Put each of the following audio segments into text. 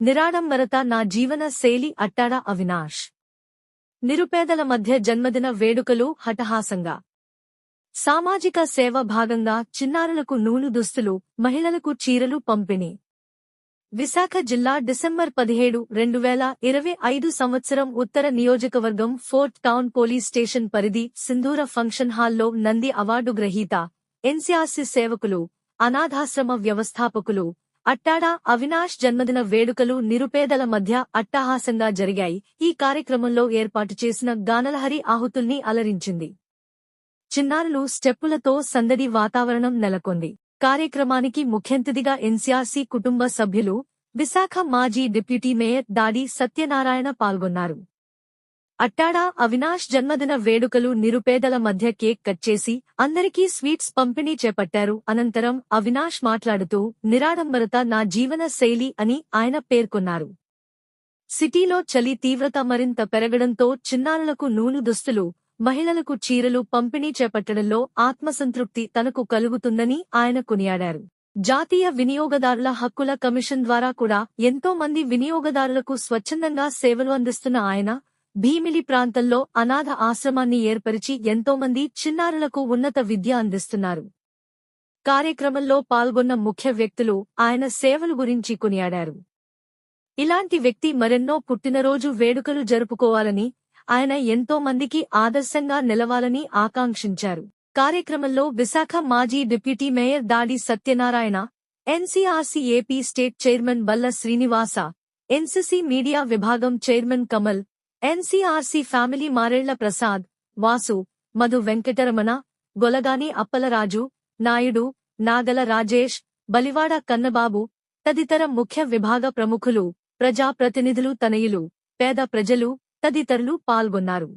నిరాడంబరత నా జీవన శైలి అట్టాడ అవినాష్. నిరుపేదల మధ్య జన్మదిన వేడుకలు హఠహాసంగా. సామాజిక సేవ భాగంగా చిన్నారులకు నూలు దుస్తులు మహిళలకు చీరలు పంపిణీ. విశాఖ జిల్లా డిసెంబర్ పదిహేడు రెండు వేల ఇరవై ఐదు సంవత్సరం ఉత్తర నియోజకవర్గం ఫోర్ట్ టౌన్ పోలీస్ స్టేషన్ పరిధి సింధూర ఫంక్షన్ హాల్లో నంది అవార్డు గ్రహీత ఎన్సీఆర్సీ సేవకులు అనాథాశ్రమ వ్యవస్థాపకులు అట్టాడా అవినాష్ జన్మదిన వేడుకలు నిరుపేదల మధ్య అట్టహాసంగా జరిగాయి. ఈ కార్యక్రమంలో ఏర్పాటు చేసిన గానలహరి ఆహుతుల్ని అలరించింది. చిన్నారులు స్టెప్పులతో సందడి వాతావరణం నెలకొంది. కార్యక్రమానికి ముఖ్యంతిథిగా ఎన్సీఆర్సీ కుటుంబ సభ్యులు విశాఖ మాజీ డిప్యూటీ మేయర్ దాడి సత్యనారాయణ పాల్గొన్నారు. అట్టాడా అవినాష్ జన్మదిన వేడుకలు నిరుపేదల మధ్య కేక్ కట్ చేసి అందరికీ స్వీట్స్ పంపిణీ చేపట్టారు. అనంతరం అవినాష్ మాట్లాడుతూ నిరాడంబరత నా జీవన శైలి అని ఆయన పేర్కొన్నారు. సిటీలో చలి తీవ్రత మరింత పెరగడంతో చిన్నారులకు నూలు దుస్తులు మహిళలకు చీరలు పంపిణీ చేపట్టడంలో ఆత్మసంతృప్తి తనకు కలుగుతుందని ఆయన కొనియాడారు. జాతీయ వినియోగదారుల హక్కుల కమిషన్ ద్వారా కూడా ఎంతో మంది వినియోగదారులకు స్వచ్ఛందంగా సేవలు అందిస్తున్న ఆయన భీమిలి ప్రాంతంలో అనాథ ఆశ్రమాన్ని ఏర్పరిచి ఎంతో మంది చిన్నారులకు ఉన్నత విద్య అందిస్తున్నారు. కార్యక్రమంలో పాల్గొన్న ముఖ్య వ్యక్తులు ఆయన సేవలు గురించి కొనియాడారు. ఇలాంటి వ్యక్తి మరెన్నో పుట్టినరోజు వేడుకలు జరుపుకోవాలని ఆయన ఎంతో మందికి ఆదర్శంగా నిలవాలని ఆకాంక్షించారు. కార్యక్రమంలో విశాఖ మాజీ deputy mayor Dadi Satyanarayana NCRC AP state chairman Balla Srinivasa NCC media విభాగం chairman Kamal NCRC family Marella Prasad Vasu Madhu Venkataramana Golagani Appalaraju Naidu Nagala Rajesh Balivada Kannababu తదితర ముఖ్య విభాగ ప్రముఖులు ప్రజాప్రతినిధులు తనయులు పేద ప్రజలు తదితరులు పాల్గొన్నారు.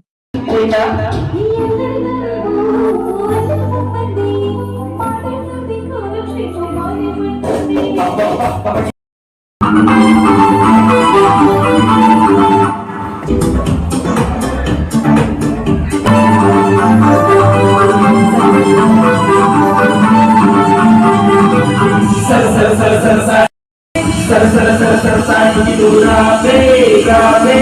సర సర సర సర సర సర సాయి రామే రామే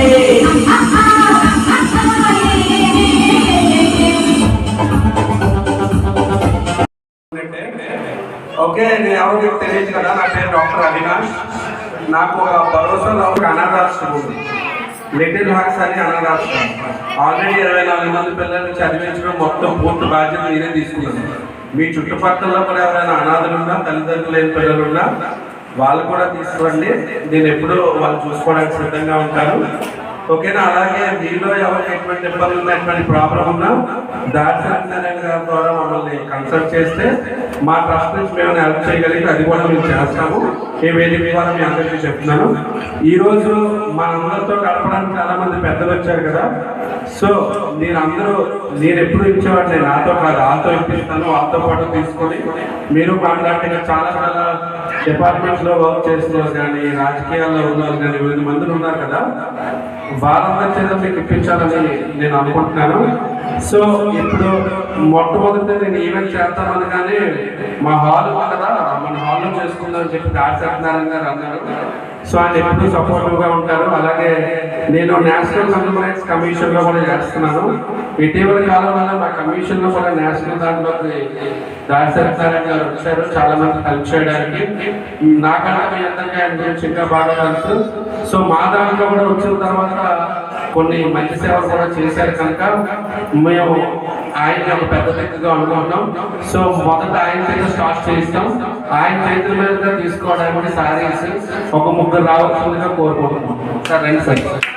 ఓకే నేను ఎవరికి తెలియదు కదా నా పేరు డాక్టర్ అవినాష్ నాకు ఒక భరోసాలో ఒక అనాథాశ్రమం లిటిల్ హార్ట్స్ అని అనాథాశ్రమం ఆల్రెడీ ఇరవై నాలుగు మంది పిల్లలు చదివించడం మొత్తం పూర్తి బాధ్యత నేనే తీసుకున్నాను మీ చుట్టుపక్కల కూడా ఎవరైనా అనాథలున్నా తల్లిదండ్రులు లేని పిల్లలున్నా వాళ్ళు కూడా తీసుకోండి. నేను ఎప్పుడూ వాళ్ళు చూసుకోవడానికి సిద్ధంగా ఉంటాను. ఓకేనా? అలాగే మీలో ఎవరికి ఎటువంటి ఇబ్బంది ఉన్నా ఎటువంటి ప్రాబ్లం ఉన్నా దాడి సత్యనారాయణ గారి ద్వారా మమ్మల్ని కన్సల్ట్ చేస్తే మా ట్రస్ట్ నుంచి మేము హెల్ప్ చేయగలిగితే అది కూడా మేము చేస్తాము. ఈ వేదిక ద్వారా మీ అందరికీ చెప్తున్నాను. ఈరోజు మా అందరితో కలపడానికి చాలా మంది పెద్దలు వచ్చారు కదా. సో మీరందరూ నేను ఎప్పుడు ఇచ్చేవాడిని నాతో కాదు ఆతో ఇప్పిస్తాను వాళ్ళతో పాటు తీసుకొని మీరు కాంటాక్ట్గా చాలా చాలా డిపార్ట్మెంట్స్లో వర్క్ చేస్తున్నారు కానీ రాజకీయాల్లో ఉన్నారు కానీ వివిధ మందులు ఉన్నారు కదా. వాళ్ళందరి చేత మీకు ఇప్పించాలని నేను అనుకుంటున్నాను. సో ఇప్పుడు మొట్టమొదటి నేను ఈవెంట్ చేస్తామని కానీ మా హాల్ కదా మన హాల్లో చేసుకుందామని చెప్పి దాడి గారు అన్నారు. సో ఆయన ఎప్పుడూ సపోర్టివ్గా ఉంటారు. అలాగే నేను నేషనల్ హ్యూమన్ రైట్స్ కమిషన్లో కూడా చేస్తున్నాను. ఇటీవల కాలంలో మా కమిషన్లో కూడా నేషనల్ దాంట్లోకి దాడి గారు వచ్చారు. చాలా మంది హెల్ప్ చేయడానికి. నాకన్నా మీ అందరికీ ఆయన గురించి ఇంకా బాగా తెలుసు సో మా దాంట్లో కూడా వచ్చిన తర్వాత కొన్ని మంచి సేవలు కూడా చేశారు కనుక మేము ఆయన ఒక పెద్ద దిక్కుగా అనుకుంటున్నాం. సో మొదట ఆయన చేత స్టార్ట్ చేస్తాం ఆయన చేతుల మీద తీసుకోవడానికి సారీస్ ఒక ముగ్గురు రావాల్సిందిగా కోరుకుంటున్నాం. సార్ రండి సార్.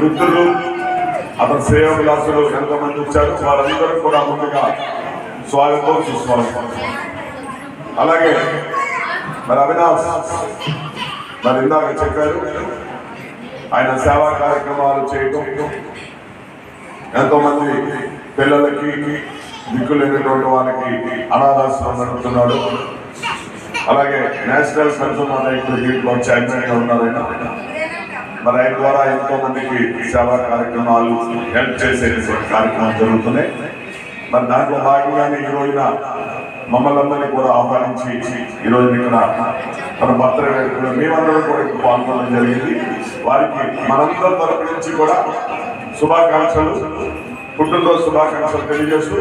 మిత్రులు అతని శ్రేయోభిలాసులు ఎంతమంది వచ్చారు. వారందరూ కూడా ముందుగా స్వాగతం సుస్వాగతం. అలాగే మరి అవినాష్ మరి ఇందాక చెప్పారు ఆయన సేవా కార్యక్రమాలు చేయటం ఎంతోమంది పిల్లలకి దిక్కులేనటువంటి వాళ్ళకి అనాథాశ్రమం నడుపుతున్నాడు. అలాగే నేషనల్ కన్సూమర్ రైట్ దీంట్లో చైర్మన్గా ఉన్నారైనా ఉన్నారు మరి ఆయన ద్వారా ఎంతో మందికి సేవా కార్యక్రమాలు హెల్ప్ చేసే కార్యక్రమాలు జరుగుతున్నాయి మరి దాంట్లో భాగంగానే ఈ రోజున మమ్మల్ని అందరినీ కూడా ఆహ్వానించి ఈ రోజు ఇక్కడ మన భర్త మేమందరం కూడా పాల్గొనడం జరిగింది. వారికి మనందరి తరపు నుంచి కూడా శుభాకాంక్షలు పుట్టినరోజు శుభాకాంక్షలు తెలియజేస్తూ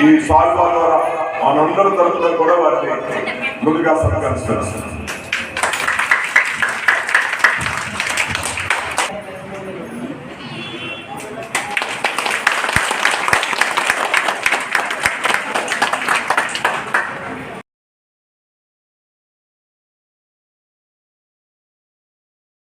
ఈ సాల్వా ద్వారా మనందరి తరపున కూడా వారిని ముందుగా సత్కరిస్తారు